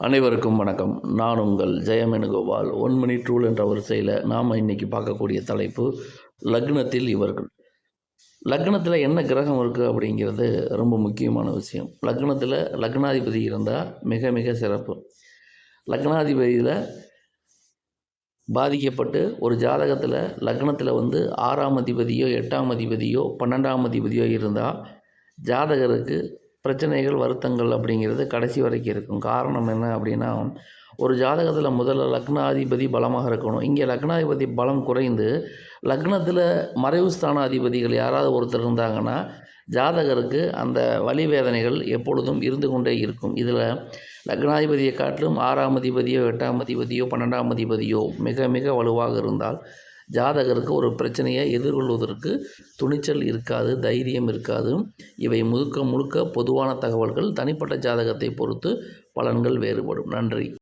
அனைவருக்கும் வணக்கம். நான் உங்கள் ஜெயமேனுகோபால். ஒன் மணி டூல் என்ற வரிசையில் நாம் இன்னைக்கு பார்க்கக்கூடிய தலைப்பு லக்னத்தில் இவர்கள். லக்னத்தில் என்ன கிரகம் இருக்குது அப்படிங்கிறது ரொம்ப முக்கியமான விஷயம். லக்னத்தில் லக்னாதிபதி இருந்தால் மிக மிக சிறப்பு. லக்னாதிபதியில் பாதிக்கப்பட்டு ஒரு ஜாதகத்தில் லக்னத்தில் வந்து ஆறாம் அதிபதியோ எட்டாம் அதிபதியோ பன்னெண்டாம் அதிபதியோ இருந்தால் ஜாதகருக்கு பிரச்சனைகள் வருத்தங்கள் அப்படிங்கிறது கடைசி வரைக்கும் இருக்கும். காரணம் என்ன அப்படின்னா ஒரு ஜாதகத்தில் முதல்ல லக்னாதிபதி பலமாக இருக்கணும். இங்கே லக்னாதிபதி பலம் குறைந்து லக்னத்தில் மறைவு ஸ்தானாதிபதிகள் யாராவது ஒருத்தர் இருந்தாங்கன்னா ஜாதகருக்கு அந்த வலி வேதனைகள் எப்பொழுதும் இருந்து கொண்டே இருக்கும். இதில் லக்னாதிபதியை காட்டிலும் ஆறாம் அதிபதியோ எட்டாம் அதிபதியோ பன்னெண்டாம் அதிபதியோ மிக மிக வலுவாக இருந்தால் ஜாதகருக்கு ஒரு பிரச்சனையை எதிர்கொள்வதற்கு துணிச்சல் இருக்காது தைரியம் இருக்காது. இவை முழுக்க முழுக்க பொதுவான தகவல்கள். தனிப்பட்ட ஜாதகத்தை பொறுத்து பலன்கள் வேறுபடும். நன்றி.